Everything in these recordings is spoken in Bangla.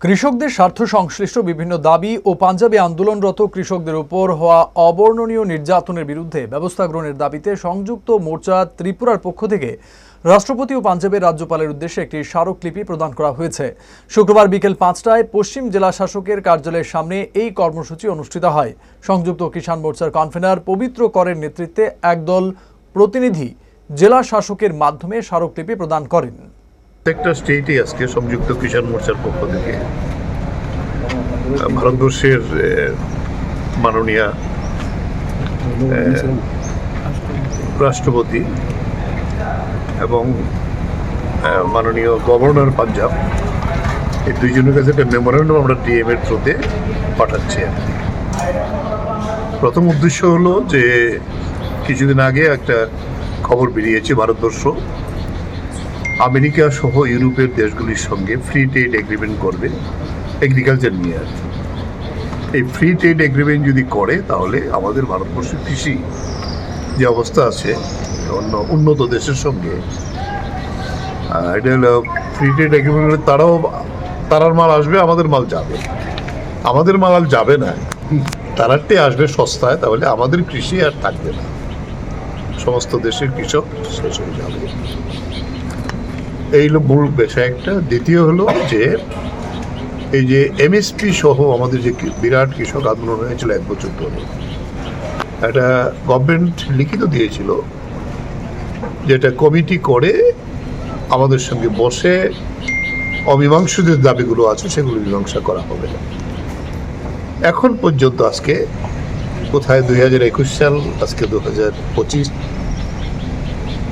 কৃষকদের স্বার্থ সংশ্লিষ্ট বিভিন্ন দাবি ও পাঞ্জাবে আন্দোলনরত কৃষকদের উপর হওয়া অবর্ণনীয় নির্যাতনের বিরুদ্ধে ব্যবস্থা গ্রহণের দাবিতে সংযুক্ত মোর্চা ত্রিপুরার পক্ষ থেকে রাষ্ট্রপতি ও পাঞ্জাবের রাজ্যপালের উদ্দেশ্যে একটি স্মারকলিপি প্রদান করা হয়েছে। শুক্রবার বিকেল পাঁচটায় পশ্চিম জেলা শাসকের কার্যালয়ের সামনে এই কর্মসূচি অনুষ্ঠিত হয়। সংযুক্ত কিষাণ মোর্চার কনভেনার পবিত্র করের নেতৃত্বে একদল প্রতিনিধি জেলা শাসকের মাধ্যমে স্মারকলিপি প্রদান করেন। প্রত্যেকটা স্টেটই আজকে সংযুক্ত কিষাণ মোর্চার পক্ষ থেকে ভারতবর্ষের মাননীয় রাষ্ট্রপতি এবং মাননীয় গভর্নর পাঞ্জাব, এই দুইজনের কাছে একটা মেমোরেন্ডাম আমরা ডিএম এর থ্রুতে পাঠাচ্ছি। প্রথম উদ্দেশ্য হলো যে, কিছুদিন আগে একটা খবর বেরিয়েছে ভারতবর্ষ আমেরিকা সহ ইউরোপের দেশগুলির সঙ্গে ফ্রি ট্রেড এগ্রিমেন্ট করবে এগ্রিকালচার নিয়ে আর। এই ফ্রি ট্রেড এগ্রিমেন্ট যদি করে, তাহলে আমাদের ভারতবর্ষের কৃষি যে অবস্থা আছে, অন্য উন্নত দেশের সঙ্গে এটা হলো ফ্রি ট্রেড এগ্রিমেন্ট তারাও, তারার মাল আসবে, আমাদের মাল যাবে। আমাদের মাল আর যাবে না। তারারটে আসবে সস্তায়, তাহলে আমাদের কৃষি আর থাকবে না। সমস্ত দেশের কৃষক শেষ হয়ে যাবে। এই হলো মূল পেশা একটা দ্বিতীয় হলো যে, এই যে এমএসপি সহ আমাদের যে বিরাট কৃষক আন্দোলন হয়েছিল এক বছর ধরে, একটা গভর্নমেন্ট লিখিত দিয়েছিল যেটা কমিটি করে আমাদের সঙ্গে বসে অমীমাংসিত দাবিগুলো আছে, সেগুলো মীমাংসা করা হবে। এখন পর্যন্ত আজকে কোথায় দুই হাজার একুশ সাল, আজকে দু হাজার পঁচিশ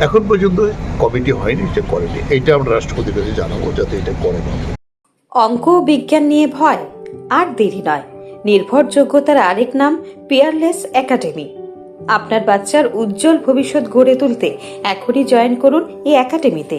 এখন পর্যন্ত কমিটি হয়নি এটা করেনি। এটা আমরা রাষ্ট্রপতির কাছে জানাব, যাতে এটা করে না। অঙ্ক বিজ্ঞান নিয়ে ভয়? আর দেরি নয়। নির্ভরযোগ্যতার আরেক নাম পিয়ারলেস একাডেমি আপনার বাচ্চার উজ্জ্বল ভবিষ্যৎ গড়ে তুলতে এখনই জয়েন করুন এই একাডেমিতে